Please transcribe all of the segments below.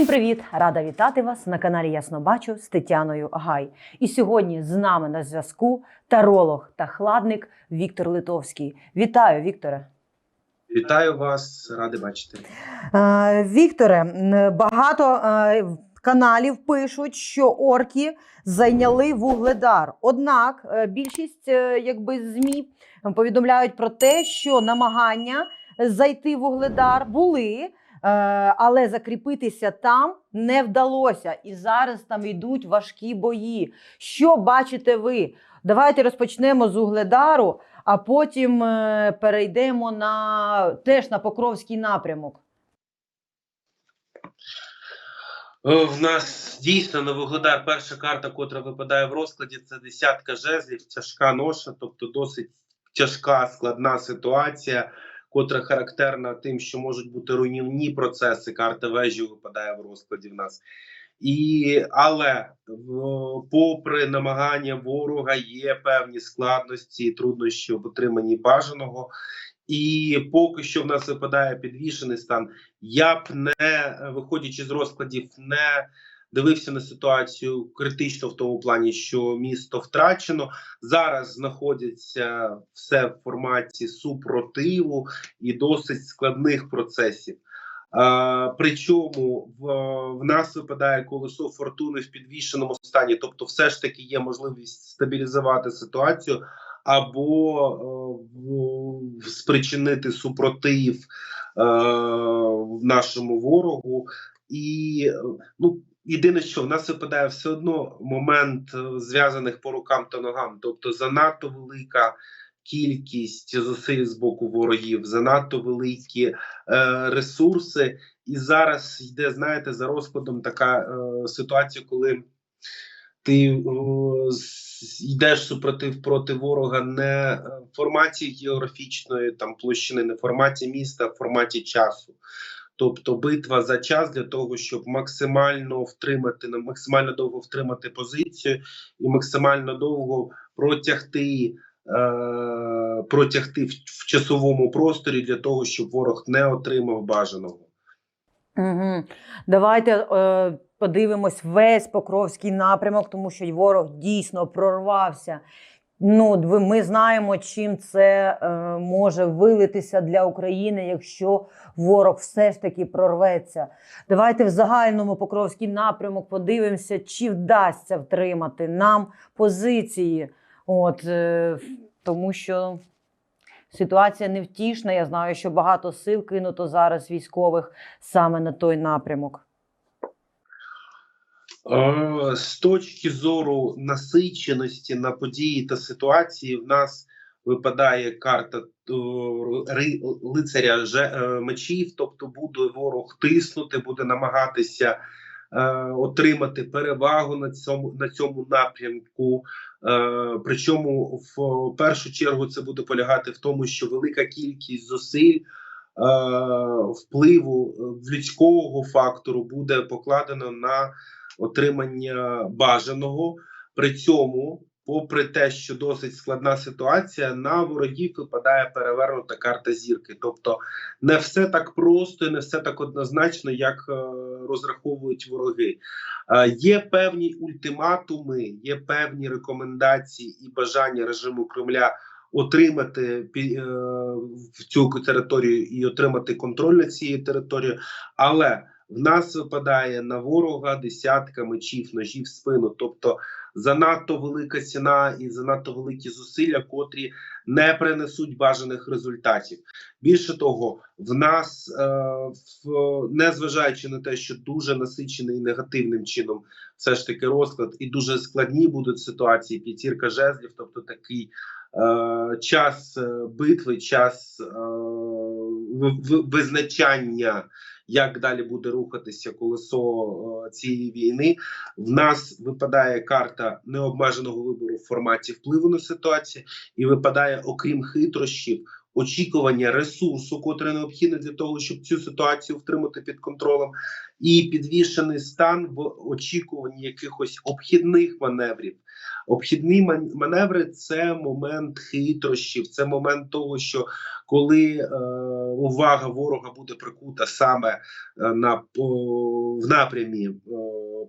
Всім привіт! Рада вітати вас на каналі Ясно Бачу з Тетяною Гай. І сьогодні з нами на зв'язку таролог та хладник Віктор Литовський. Вітаю, Вікторе! Вітаю вас, радий бачити. Вікторе, багато каналів пишуть, що орки зайняли вугледар. Однак е, більшість е, якби ЗМІ повідомляють про те, що намагання зайти в вугледар були. Е, Але закріпитися там не вдалося, і зараз там йдуть важкі бої. Що бачите ви? Давайте розпочнемо з Угледару, а потім е, перейдемо на теж на Покровський напрямок. Е, В нас дійсно на Вугледар перша карта, котра випадає в розкладі, це десятка жезлів, тяжка ноша, тобто досить тяжка, складна ситуація, котра характерна тим, що можуть бути руйнівні процеси. Карта вежі випадає в розкладі в нас. І, але попри намагання ворога є певні складності і труднощі в отриманні бажаного. І поки що в нас випадає підвішений стан. Я б не виходячи з розкладів, не дивився на ситуацію критично в тому плані, що місто втрачено. Зараз знаходиться все в форматі супротиву і досить складних процесів. А, причому в, в нас випадає колесо фортуни в підвішеному стані, тобто, все ж таки є можливість стабілізувати ситуацію або в- спричинити супротив в нашому ворогу. І е, ну, єдине, що в нас випадає все одно момент е, зв'язаних по рукам та ногам, тобто занадто велика. Кількість зусиль з боку ворогів, занадто великі е, ресурси, і зараз йде, знаєте, за розкладом така е, ситуація, коли ти е, йдеш супротив проти ворога не е, в форматі географічної там площини, не в форматі міста, а в форматі часу. Тобто битва за час для того, щоб максимально втримати максимально довго втримати позицію і максимально довго протягти, е, протягти в, в часовому просторі для того, щоб ворог не отримав бажаного. Угу. Давайте е, подивимось весь Покровський напрямок, тому що ворог дійсно прорвався. Ну, ми знаємо, чим це е, може вилитися для України, якщо ворог все ж таки прорветься. Давайте в загальному Покровський напрямок подивимося, чи вдасться втримати нам позиції. От, е, тому що ситуація невтішна. Я знаю, що багато сил кинуто зараз військових саме на той напрямок. Е, З точки зору насиченості на події та ситуації, в нас випадає карта е, лицаря е, мечів, тобто буде ворог тиснути, буде намагатися отримати перевагу на цьому на цьому напрямку. Причому в першу чергу це буде полягати в тому, що велика кількість зусиль. Впливу людського фактору буде покладено на отримання бажаного. При цьому, попри те, що досить складна ситуація, на ворогів випадає перевернута карта зірки. Тобто не все так просто і не все так однозначно, як е, розраховують вороги. Е, є певні ультиматуми, є певні рекомендації і бажання режиму Кремля. Отримати е, в цю територію і отримати контроль над цією територією, але в нас випадає на ворога десятка мечів, ножів в спину. Тобто занадто велика ціна і занадто великі зусилля, котрі не принесуть бажаних результатів. Більше того, в нас, е, в, незважаючи на те, що дуже насичений негативним чином, все ж таки розклад, і дуже складні будуть ситуації, п'ятірка жезлів, тобто такий. е, Час е, битви, час е, визначання як далі буде рухатися колесо е, цієї війни. В нас випадає карта необмеженого вибору в форматі впливу на ситуацію, і випадає, окрім хитрощів, очікування ресурсу, котре необхідне для того, щоб цю ситуацію втримати під контролем, і підвішений стан в очікуванні якихось обхідних маневрів. Обхідні маневри це момент хитрощів, це момент того, що коли е, увага ворога буде прикута саме е, на по- в напрямі е,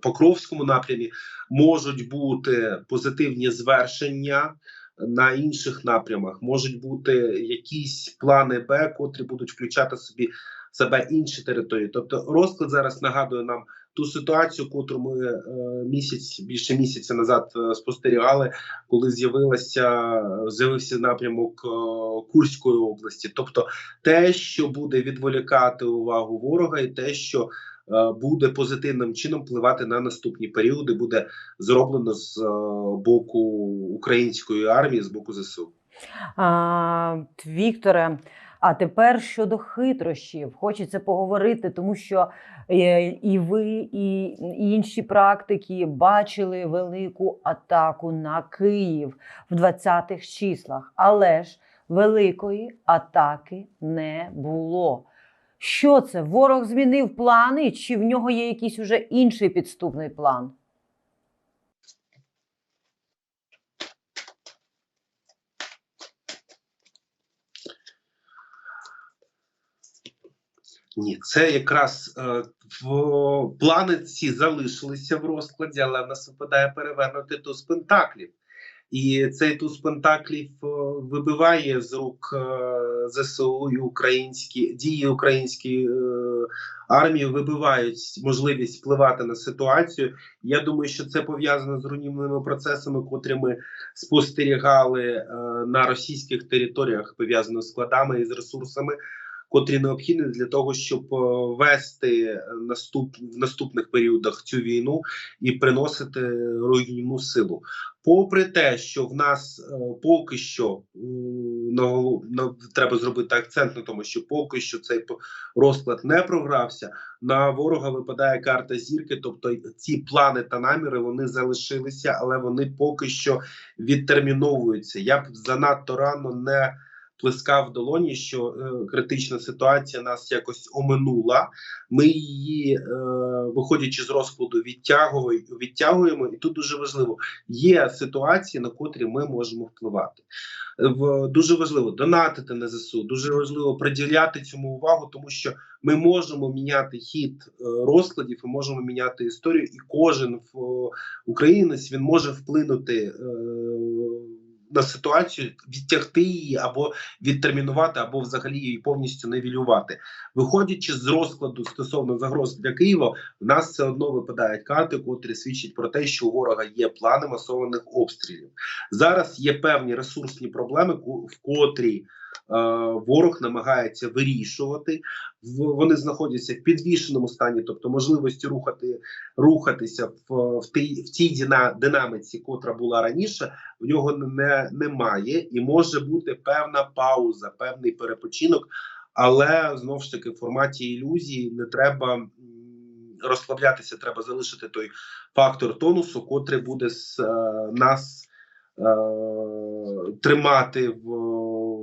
Покровському напрямі, можуть бути позитивні звершення. На інших напрямах можуть бути якісь плани Б, котрі будуть включати собі себе інші території. Тобто розклад зараз нагадує нам ту ситуацію, котру ми е, місяць більше місяця назад е, спостерігали, коли з'явилася з'явився напрямок е, Курської області. Тобто те, що буде відволікати увагу ворога, і те, що буде позитивним чином впливати на наступні періоди, буде зроблено з боку української армії, з боку ЗСУ. А, Вікторе, а тепер щодо хитрощів, хочеться поговорити, тому що е, і ви, і інші практики бачили велику атаку на Київ в 20-х числах, але ж великої атаки не було. Що це? Ворог змінив плани, чи в нього є якийсь уже інший підступний план? Ні, це якраз е, в плани ці залишилися в розкладі, але в нас випадає перевернути туз пентаклів. І цей туз пентаклів е, вибиває з рук е, ЗСУ і українські дії української е, армії, вибивають можливість впливати на ситуацію. Я думаю, що це пов'язано з руйнівними процесами, котрі ми спостерігали на російських територіях, пов'язано з складами і з ресурсами котрі необхідні для того, щоб е, вести наступ в наступних періодах цю війну і приносити руйнівну силу. Попри те, що в нас е, поки що наголо- на- треба зробити акцент на тому, що поки що цей розклад не програвся. На ворога випадає карта зірки, тобто ці плани та наміри вони залишилися, але вони поки що відтерміновуються. Я б занадто рано не плескав в долоні, що е, критична ситуація нас якось оминула. Ми її, е, виходячи з розкладу, відтягуємо, відтягуємо, і тут дуже важливо: є ситуації, на котрі ми можемо впливати. Е, В дуже важливо донатити на ЗСУ, дуже важливо приділяти цьому увагу, тому що ми можемо міняти хід е, розкладів, і можемо міняти історію, і кожен в- українець він може вплинути. е, На ситуацію відтягти її або відтермінувати, або взагалі її повністю невілювати. Виходячи з розкладу стосовно загроз для Києва, в нас все одно випадають карти, котрі свідчать про те, що у ворога є плани масованих обстрілів. Зараз є певні ресурсні проблеми, в котрі ворог намагається вирішувати. Вони знаходяться в підвішеному стані, тобто можливості рухати, рухатися в, в, тій, в тій динаміці, котра була раніше, в нього не, немає, і може бути певна пауза, певний перепочинок. Але знову ж таки в форматі ілюзії не треба розслаблятися, треба залишити той фактор тонусу, котрий буде с, е, нас е, тримати в,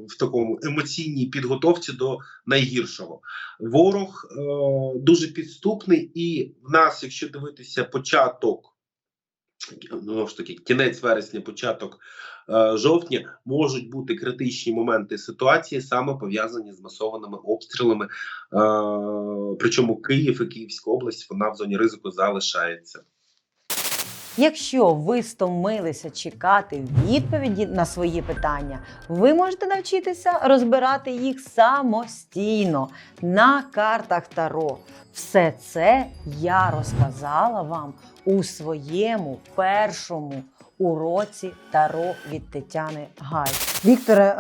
в такому емоційній підготовці до найгіршого. Ворог е, дуже підступний, і в нас, якщо дивитися початок. Знову ж таки, кінець вересня, початок е, жовтня можуть бути критичні моменти ситуації, саме пов'язані з масованими обстрілами. Е, причому Київ і Київська область вона в зоні ризику залишається. Якщо ви стомилися чекати відповіді на свої питання, ви можете навчитися розбирати їх самостійно на картах Таро. Все це я розказала вам у своєму першому уроці Таро від Тетяни Гай. Вікторе, е,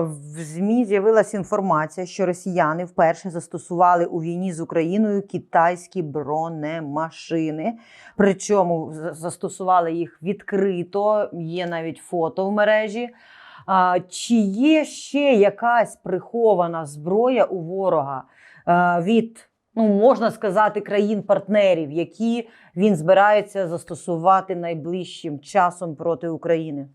в ЗМІ з'явилася інформація, що росіяни вперше застосували у війні з Україною китайські бронемашини. Причому застосували їх відкрито, є навіть фото в мережі. Чи є ще якась прихована зброя у ворога від, ну можна сказати, країн-партнерів, які він збирається застосувати найближчим часом проти України?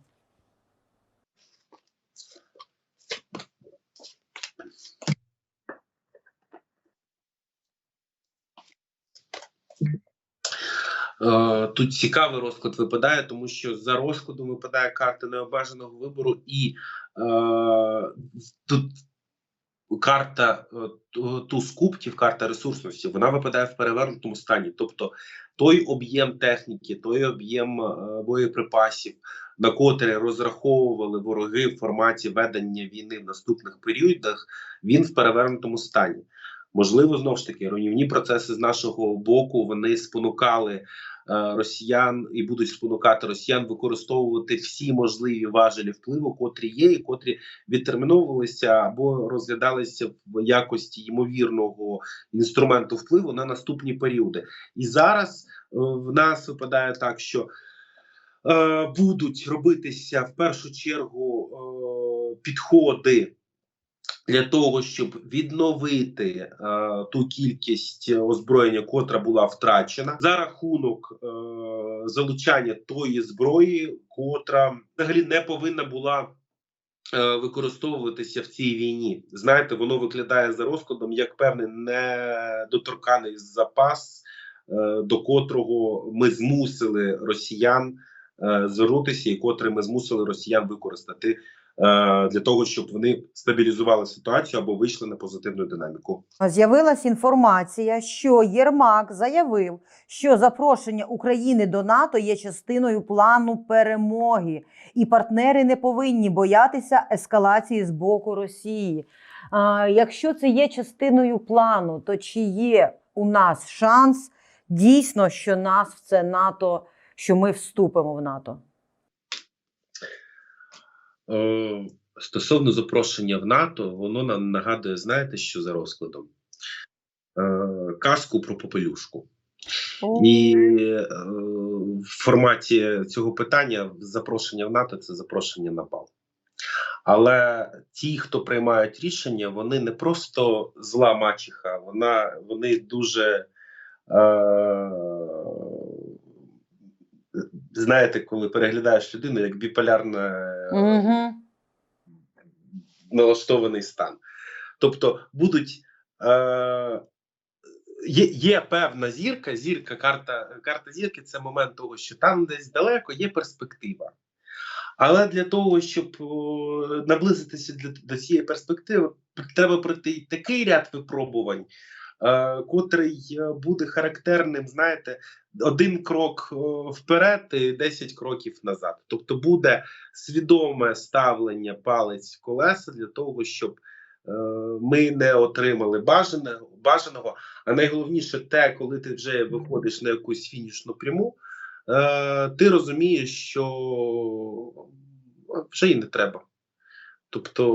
Е, Тут цікавий розклад випадає, тому що за розкладом випадає карта необмеженого вибору, і е, тут карта е, ту- туз кубків, карта ресурсності, вона випадає в перевернутому стані. Тобто той об'єм техніки, той об'єм е, боєприпасів, на котрі розраховували вороги в форматі ведення війни в наступних періодах, він в перевернутому стані. Можливо, знову ж таки, руйнівні процеси з нашого боку вони спонукали е, росіян і будуть спонукати росіян використовувати всі можливі важелі впливу, котрі є, і котрі відтерміновувалися або розглядалися в якості ймовірного інструменту впливу на наступні періоди. І зараз е, в нас випадає так, що е, будуть робитися в першу чергу е, підходи для того, щоб відновити е, ту кількість озброєння, котра була втрачена, за рахунок е, залучання тої зброї, котра взагалі не повинна була. е, Використовуватися в цій війні, знаєте, воно виглядає за розкладом як певний недоторканий запас, е, до котрого ми змусили росіян е, звернутися, і котрий ми змусили росіян використати е, для того, щоб вони стабілізували ситуацію або вийшли на позитивну динаміку. З'явилась інформація, що Єрмак заявив, що запрошення України до НАТО є частиною плану перемоги, і партнери не повинні боятися ескалації з боку Росії. Якщо це є частиною плану, то чи є у нас шанс дійсно, що нас в це НАТО, що ми вступимо в НАТО? Е, Стосовно запрошення в НАТО, воно нам нагадує, знаєте, що за розкладом? Е, Казку про попелюшку. І е, в форматі цього питання запрошення в НАТО це запрошення на бал. Але ті, хто приймають рішення, вони не просто зла мачеха, вона вони дуже е, знаєте, коли переглядаєш людину як біполярна Угу. налаштований стан. Тобто будуть е, є, є певна зірка, зірка, карта, карта зірки це момент того, що там десь далеко є перспектива. Але для того, щоб о, наблизитися для, до цієї перспективи, треба пройти такий ряд випробувань, е, котрий е, буде характерним, знаєте, один крок вперед і 10 кроків назад. Тобто буде свідоме ставлення палець в колеса для того, щоб е, ми не отримали бажаного. А найголовніше те, коли ти вже виходиш на якусь фінішну пряму, е, ти розумієш, що вже і не треба. Тобто,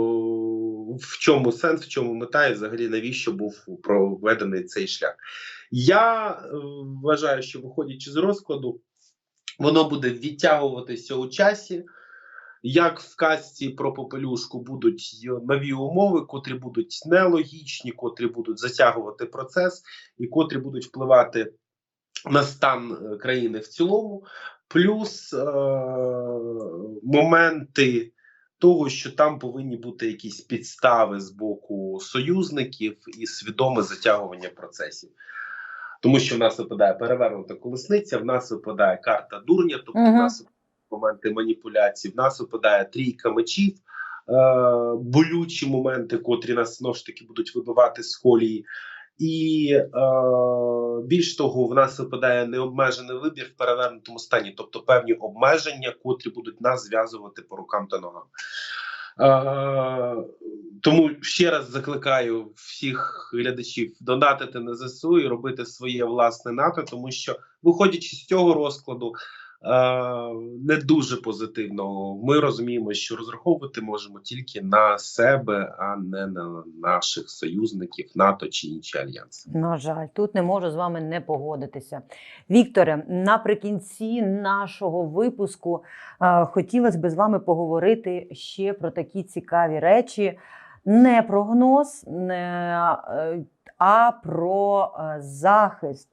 в чому сенс, в чому мета, і взагалі навіщо був проведений цей шлях? Я е, вважаю, що виходячи з розкладу, воно буде відтягуватися у часі. Як в казці про попелюшку будуть нові умови, котрі будуть нелогічні, котрі будуть затягувати процес, і котрі будуть впливати на стан е, країни в цілому, плюс е- моменти того, що там повинні бути якісь підстави з боку союзників і свідоме затягування процесів. Тому що в нас випадає перевернута колесниця, в нас випадає карта дурня, тобто Мгм. в нас моменти маніпуляцій, в нас випадає трійка мечів, е, болючі моменти, котрі нас знову ж таки будуть вибивати з колії. І е, більш того, в нас випадає необмежений вибір в перевернутому стані, тобто певні обмеження, котрі будуть нас зв'язувати по рукам та ногам. Тому ще раз закликаю всіх глядачів донатити на ЗСУ і робити своє власне НАТО, тому що, виходячи з цього розкладу, не дуже позитивного, ми розуміємо, що розраховувати можемо тільки на себе, а не на наших союзників, НАТО чи інші альянси. На жаль, тут не можу з вами не погодитися. Вікторе, наприкінці нашого випуску е, хотілося б з вами поговорити ще про такі цікаві речі. Не прогноз, не, е, а про е, захист.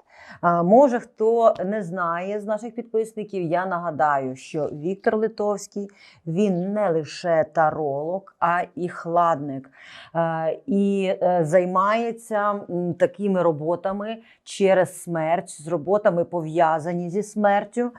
Може, хто не знає з наших підписників, я нагадаю, що Віктор Литовський він не лише таролог, а і хладник. Е, І е, займається такими роботами через смерть, з роботами пов'язані зі смертю.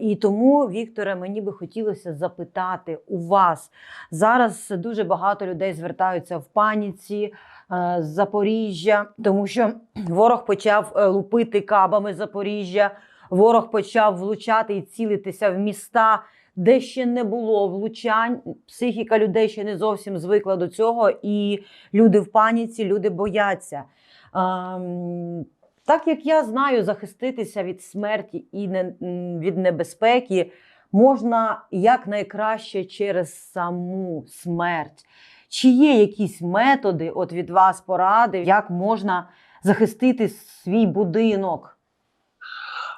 І тому, Вікторе, мені би хотілося запитати у вас зараз дуже багато людей звертаються в паніці з Запоріжжя, тому що ворог почав е, лупити кабами Запоріжжя, ворог почав влучати і цілитися в міста. Де ще не було влучань, психіка людей ще не зовсім звикла до цього, і люди в паніці, люди бояться. Ем, так як я знаю, захиститися від смерті і від небезпеки можна якнайкраще через саму смерть. Чи є якісь методи от від вас поради, як можна захистити свій будинок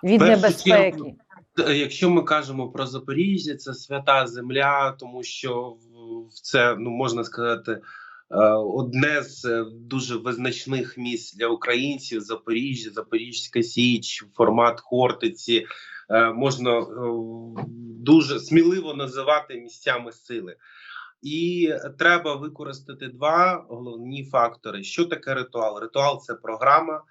від першу небезпеки? чергу, Якщо ми кажемо про Запоріжжя, це свята земля, тому що в- це ну можна сказати. е, Одне з е, дуже визначних місць для українців Запоріжжя, Запорізька Січ, формат Хортиці е, можна е, дуже сміливо називати місцями сили. І треба використати два головні фактори. Що таке ритуал? Ритуал це програма, е,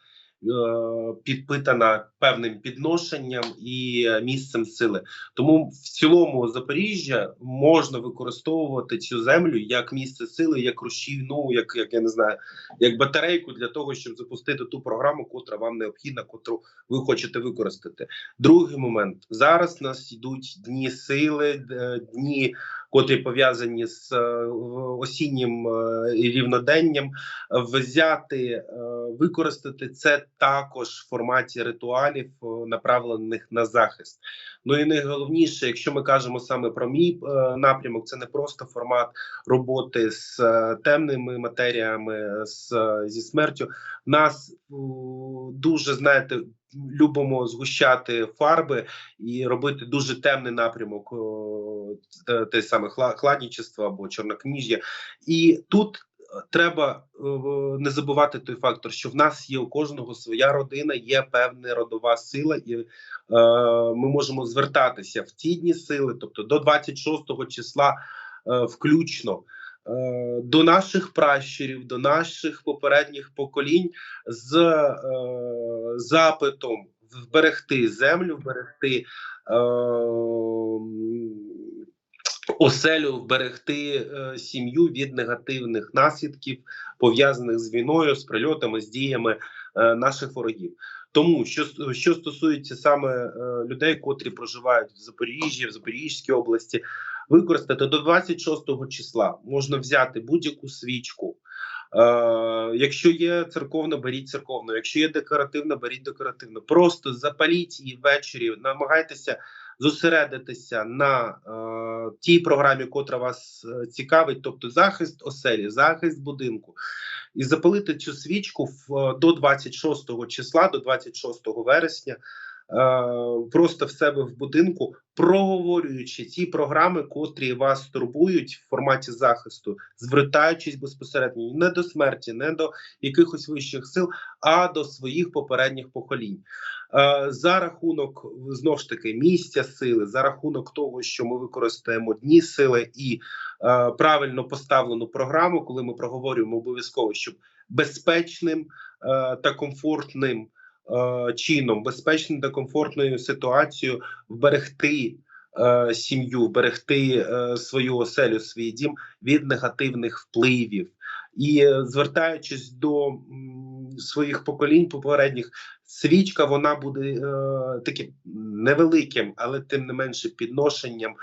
підпитана певним підношенням і місцем сили. Тому в цілому Запоріжжя можна використовувати цю землю як місце сили, як рушійну, як, як я не знаю, як батарейку для того, щоб запустити ту програму, котра вам необхідна, котру ви хочете використати. Другий момент зараз нас йдуть дні сили, е, дні, котрі пов'язані з е, осіннім е, рівноденням. Взяти, е, використати це також в форматі ритуалів, направлених на захист. Ну і найголовніше, якщо ми кажемо саме про мій е, напрямок, це не просто формат роботи з е, темними матеріями, з, е, зі смертю. Нас е, дуже знаєте. Любимо згущати фарби і робити дуже темний напрямок, о, те, саме хла- хладнічество або чорнокніжжя. І тут е, треба е, не забувати той фактор, що в нас є у кожного своя родина, є певна родова сила, і е, ми можемо звертатися в ті дні сили, тобто до 26 числа, е, включно. е, До наших пращурів, до наших попередніх поколінь з е, запитом вберегти землю, вберегти е, оселю, вберегти е, сім'ю від негативних наслідків, пов'язаних з війною, з прильотами, з діями е, наших ворогів. Тому що що стосується саме е, людей, котрі проживають в Запоріжжі, в Запорізькій області, використати до 26 числа можна взяти будь-яку свічку. Е, якщо є церковна, беріть церковну. Якщо є декоративна, беріть декоративну. Просто запаліть її ввечері, намагайтеся зосередитися на е, тій програмі, котра вас е, цікавить, тобто захист оселі, захист будинку, і запалити цю свічку в, е, до 26 числа, до 26 вересня. е, Просто в себе в будинку, проговорюючи ті програми, котрі вас турбують в форматі захисту, звертаючись безпосередньо не до смерті, не до якихось вищих сил, а до своїх попередніх поколінь. Е, За рахунок знов ж таки місця сили, за рахунок того, що ми використаємо дні сили і е, правильно поставлену програму, коли ми проговорюємо обов'язково, щоб безпечним е, та комфортним чином, безпечним та комфортною ситуацією вберегти. Сім'ю вберегти свою оселю, свій дім від негативних впливів, і звертаючись до своїх поколінь попередніх, свічка вона буде е, таким невеликим, але тим не менше підношенням е,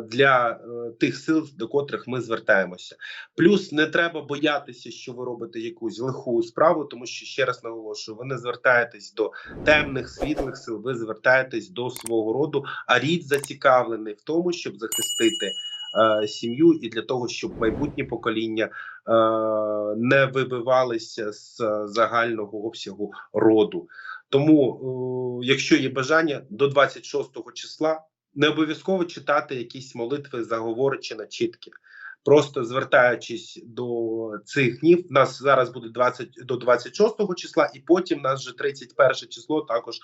для е, тих сил, до котрих ми звертаємося. Плюс не треба боятися, що ви робите якусь лиху справу, тому що ще раз наголошую, ви не звертаєтесь до темних світлих сил, ви звертаєтесь до свого роду, а рід зацікавлений в тому, щоб захистити. Е, Сім'ю і для того, щоб майбутнє покоління е, не вибивалися з загального обсягу роду. Тому, е, якщо є бажання до 26 числа, не обов'язково читати якісь молитви, заговори чи начітки. Просто звертаючись до цих днів. Нас зараз буде 20 до 26 числа, і потім нас вже 31 число також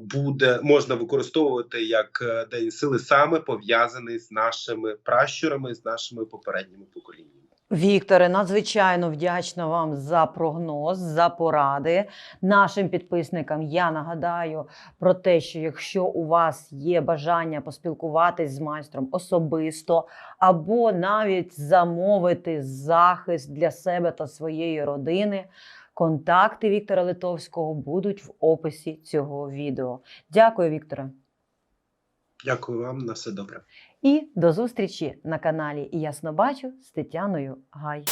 буде можна використовувати як е, день сили, саме пов'язаний з нашими пращурами, з нашими попередніми поколіннями. Вікторе, надзвичайно вдячна вам за прогноз, за поради. Нашим підписникам я нагадаю про те, що якщо у вас є бажання поспілкуватись з майстром особисто, або навіть замовити захист для себе та своєї родини, контакти Віктора Литовського будуть в описі цього відео. Дякую, Вікторе. Дякую вам на все добре. І до зустрічі на каналі Ясно бачу з Тетяною Гай.